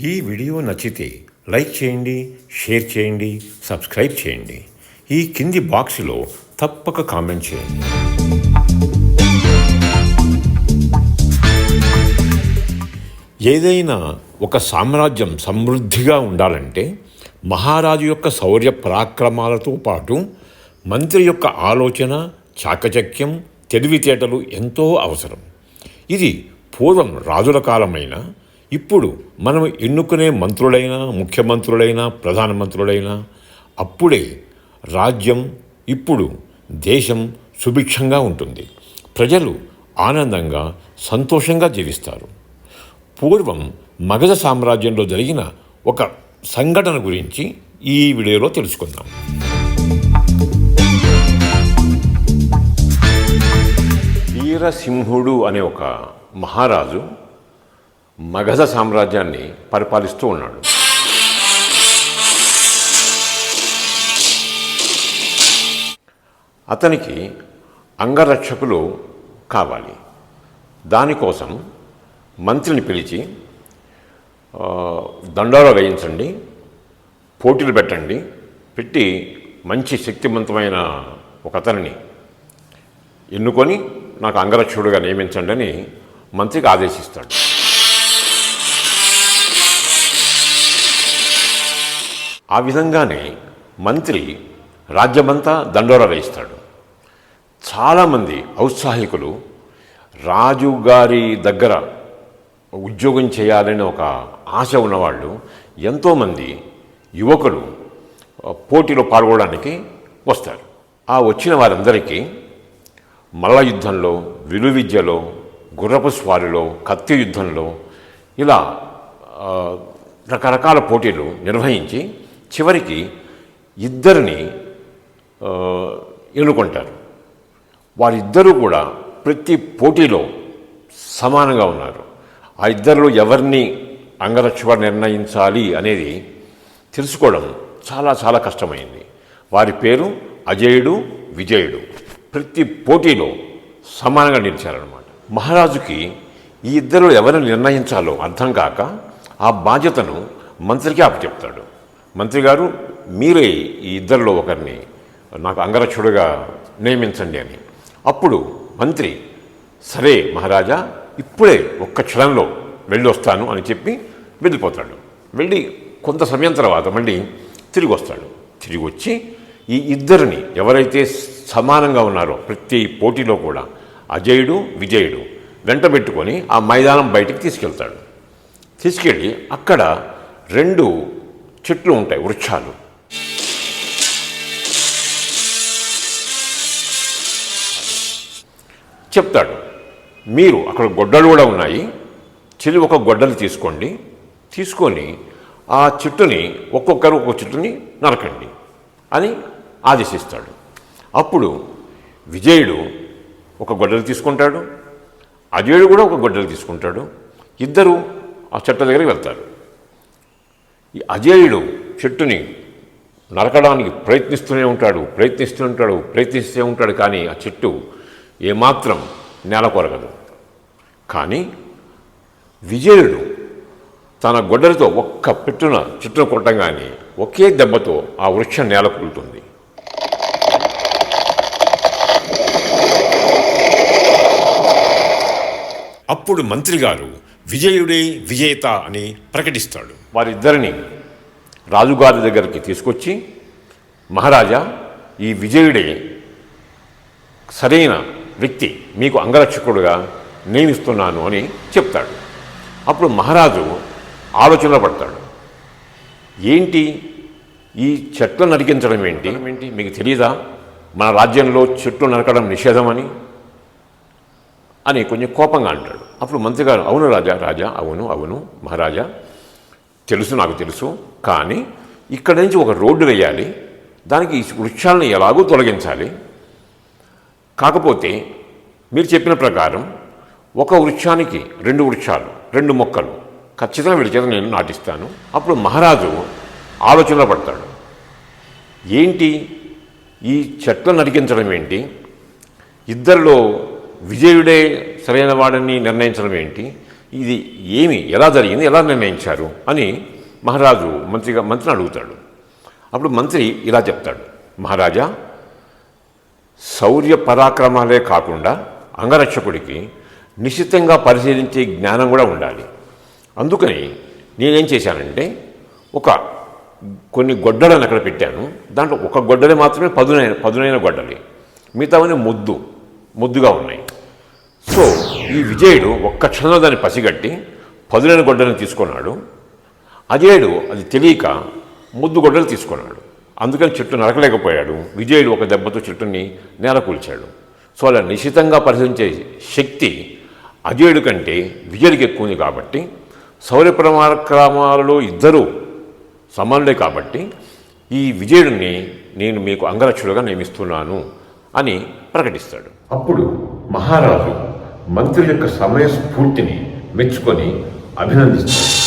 ఈ వీడియో నచ్చితే లైక్ చేయండి షేర్ చేయండి సబ్స్క్రైబ్ చేయండి. ఈ కింది బాక్స్లో తప్పక కామెంట్ చేయండి. ఏదైనా ఒక సామ్రాజ్యం సమృద్ధిగా ఉండాలంటే మహారాజు యొక్క శౌర్య పరాక్రమాలతో పాటు మంత్రి యొక్క ఆలోచన చాకచక్యం తెలివితేటలు ఎంతో అవసరం. ఇది పూర్వం రాజుల కాలమైనా ఇప్పుడు మనం ఎన్నుకునే మంత్రులైనా ముఖ్యమంత్రులైనా ప్రధానమంత్రులైనా అప్పుడే రాజ్యం ఇప్పుడు దేశం సుభిక్షంగా ఉంటుంది. ప్రజలు ఆనందంగా సంతోషంగా జీవిస్తారు. పూర్వం మగధ సామ్రాజ్యంలో జరిగిన ఒక సంఘటన గురించి ఈ వీడియోలో తెలుసుకుందాం. వీరసింహుడు అనే ఒక మహారాజు మగధ సామ్రాజ్యాన్ని పరిపాలిస్తూ ఉన్నాడు. అతనికి అంగరక్షకులు కావాలి. దానికోసం మంత్రిని పిలిచి దండాలో వేయించండి పోటీలు పెట్టండి పెట్టి మంచి శక్తివంతమైన ఒక అతనిని ఎన్నుకొని నాకు అంగరక్షకుడుగా నియమించండి అని మంత్రికి ఆదేశిస్తాడు. ఆ విధంగానే మంత్రి రాజ్యమంతా దండోరా వేయిస్తాడు. చాలామంది ఔత్సాహికులు రాజుగారి దగ్గర ఉద్యోగం చేయాలని ఒక ఆశ ఉన్నవాళ్ళు ఎంతోమంది యువకులు పోటీలో పాల్గొనడానికి వస్తారు. ఆ వచ్చిన వారందరికీ మల్ల యుద్ధంలో విలు విద్యలో గుర్రపు స్వారిలో కత్తి యుద్ధంలో ఇలా రకరకాల పోటీలు నిర్వహించి చివరికి ఇద్దరిని ఎన్నుకుంటారు. వారిద్దరూ కూడా ప్రతి పోటీలో సమానంగా ఉన్నారు. ఆ ఇద్దరిలో ఎవరిని అంగరక్షగా నిర్ణయించాలి అనేది తెలుసుకోవడం చాలా చాలా కష్టమైంది. వారి పేరు అజయుడు విజయుడు. ప్రతి పోటీలో సమానంగా నిలిచారనమాట మహారాజుకి ఈ ఇద్దరు ఎవరిని నిర్ణయించాలో అర్థం కాక ఆ బాధ్యతను మంత్రికి అప్పచెప్తాడు. మంత్రి గారు మీరే ఈ ఇద్దరిలో ఒకరిని నాకు అంగరక్షుడుగా నియమించండి అని. అప్పుడు మంత్రి సరే మహారాజా ఇప్పుడే ఒక్క క్షణంలో వెళ్ళి వస్తాను అని చెప్పి వెళ్ళిపోతాడు. వెళ్ళి కొంత సమయం తర్వాత మళ్ళీ తిరిగి వస్తాడు. తిరిగి వచ్చి ఈ ఇద్దరిని ఎవరైతే సమానంగా ఉన్నారో ప్రతి పోటీలో కూడా అజయుడు విజయుడు వెంట పెట్టుకొని ఆ మైదానం బయటికి తీసుకెళ్తాడు. తీసుకెళ్ళి అక్కడ రెండు చెట్లు ఉంటాయి వృక్షాలు. చెప్తాడు మీరు అక్కడ గొడ్డలు కూడా ఉన్నాయి. చెల్లి ఒక గొడ్డలు తీసుకోండి. తీసుకొని ఆ చెట్టుని ఒక్కొక్కరు ఒక్కొక్క చెట్టుని నరకండి అని ఆదేశిస్తాడు. అప్పుడు విజయుడు ఒక గొడ్డలు తీసుకుంటాడు అజయుడు కూడా ఒక గొడ్డలు తీసుకుంటాడు. ఇద్దరు ఆ చెట్ల దగ్గరికి వెళ్తారు. ఈ అజేయుడు చెట్టుని నరకడానికి ప్రయత్నిస్తూనే ఉంటాడు ప్రయత్నిస్తూ ఉంటాడు ప్రయత్నిస్తూనే ఉంటాడు కానీ ఆ చెట్టు ఏమాత్రం నేల కొరగదు. కానీ విజయుడు తన గొడ్డలతో ఒక్క పెట్టున చెట్టును కొట్టగానే ఒకే దెబ్బతో ఆ వృక్షం నేల కూలుతుంది. అప్పుడు మంత్రి గారు విజయుడే విజేత అని ప్రకటిస్తాడు. వారిద్దరిని రాజుగారి దగ్గరికి తీసుకొచ్చి మహారాజా ఈ విజయుడే సరైన వ్యక్తి మీకు అంగరక్షకుడుగా నియమిస్తున్నాను అని చెప్తాడు. అప్పుడు మహారాజు ఆలోచనలో పడతాడు. ఏంటి ఈ చెట్లు నరికించడం ఏంటి? ఏంటి? మీకు తెలియదా మన రాజ్యంలో చెట్లు నరకడం నిషేధమని? అని కొంచెం కోపంగా అంటాడు. అప్పుడు మంత్రిగారు అవును రాజా రాజా అవును అవును మహారాజా తెలుసు నాకు తెలుసు కానీ ఇక్కడ నుంచి ఒక రోడ్డు వేయాలి. దానికి ఈ వృక్షాలను ఎలాగో తొలగించాలి. కాకపోతే మీరు చెప్పిన ప్రకారం ఒక వృక్షానికి రెండు వృక్షాలు రెండు మొక్కలు. ఖచ్చితంగా వీడి చేత నేను నాటిస్తాను. అప్పుడు మహారాజు ఆలోచనలో పడతాడు. ఏంటి? ఈ చెట్లను నరికించడం ఏంటి? ఇద్దరిలో విజయుడే సరైన వాడని నిర్ణయించడం ఏంటి? ఇది ఏమి ఎలా జరిగింది ఎలా నిర్ణయించారు అని మహారాజు మంత్రిగా మంత్రిని అడుగుతాడు. అప్పుడు మంత్రి ఇలా చెప్తాడు. మహారాజా శౌర్య పరాక్రమాలే కాకుండా అంగరక్షకుడికి నిశ్చితంగా పరిశీలించే జ్ఞానం కూడా ఉండాలి. అందుకని నేనేం చేశానంటే ఒక కొన్ని గొడ్డలను అక్కడ పెట్టాను. దాంట్లో ఒక గొడ్డలి మాత్రమే పదునైన పదునైన గొడ్డలి. మిగతావన్నీ ముద్దు ముద్దుగా ఉన్నాయి. సో ఈ విజయుడు ఒక్క క్షణంలో దాన్ని పసిగట్టి పదులైన గొడ్డలను తీసుకున్నాడు. అజయుడు అది తెలియక ముద్దు గొడ్డలు తీసుకున్నాడు. అందుకని చెట్టు నరకలేకపోయాడు. విజయుడు ఒక దెబ్బతో చెట్టుని నేల కూల్చాడు. సో అలా నిశ్చితంగా పరిశీలించే శక్తి అజయుడు కంటే విజయుడికి ఎక్కువ ఉంది కాబట్టి శౌర్య పరాక్రమాలలో ఇద్దరూ సమానులే కాబట్టి ఈ విజయుడిని నేను మీకు అంగరక్షుడుగా నియమిస్తున్నాను అని ప్రకటిస్తాడు. అప్పుడు మహారాజు మంత్రుల యొక్క సమయస్ఫూర్తిని మెచ్చుకొని అభినందిస్తారు